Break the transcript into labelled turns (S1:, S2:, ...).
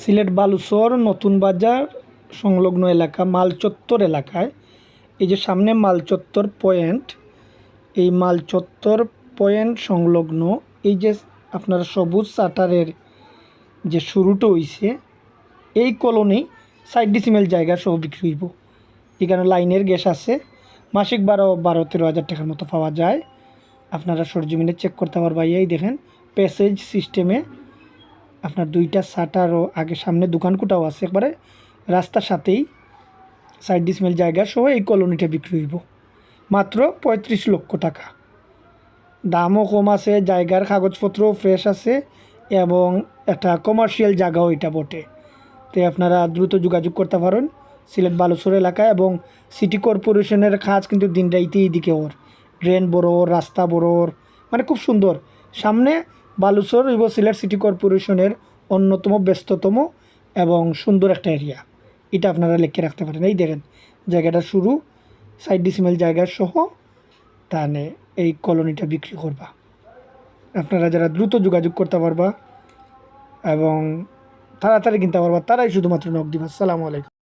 S1: সিলেট বালুচর নতুন বাজার সংলগ্ন এলাকা, মালচত্বর এলাকায়। এই যে সামনে মালচত্বর পয়েন্ট, এই মালচত্বর পয়েন্ট সংলগ্ন, এই যে আপনার সবুজ শাটারের যে শুরুটা হইছে, এই কলোনি সাইড ডিসিমেল জায়গা সব বিক্রি হইব। এখানে লাইনের গ্যাস আছে, মাসিক বারো বারো, তেরো হাজার টাকার মতো পাওয়া যায়। আপনারা সরজমিনে চেক করতে পারবা এই দেখেন প্যাসেজ সিস্টেমে আপনার দুইটা শাটারও আগে সামনে দোকান কোটাও আছে, একবারে রাস্তার সাথেই সাইড ডিসমেল জায়গা সহ এই কলোনিটা বিক্রি হইব। মাত্র পঁয়ত্রিশ লক্ষ টাকা। দামও কম আছে, জায়গার কাগজপত্রও ফ্রেশ আছে এবং একটা কমার্শিয়াল জায়গাও এটা বটে। তো আপনারা দ্রুত যোগাযোগ করতে পারেন, সিলেট বালুচর এলাকায় এবং সিটি কর্পোরেশনের কাজ কিন্তু দিন রাইতে এইদিকে ওর। ড্রেন বড় রাস্তা বড় মানে খুব সুন্দর। সামনে বালুচর এবং সিলেট সিটি কর্পোরেশনের অন্যতম ব্যস্ততম এবং সুন্দর একটা এরিয়া এটা আপনারা লিখে রাখতে পারেন। এই দেখেন, জায়গাটা শুরু সাইড ডিসিমেল জায়গা সহ তাহলে এই কলোনিটা বিক্রি করবা। আপনারা যারা দ্রুত যোগাযোগ করতে পারবা এবং তাড়াতাড়ি কিনতে পারবা, তারাই শুধুমাত্র নক দিবা। আসসালামু আলাইকুম।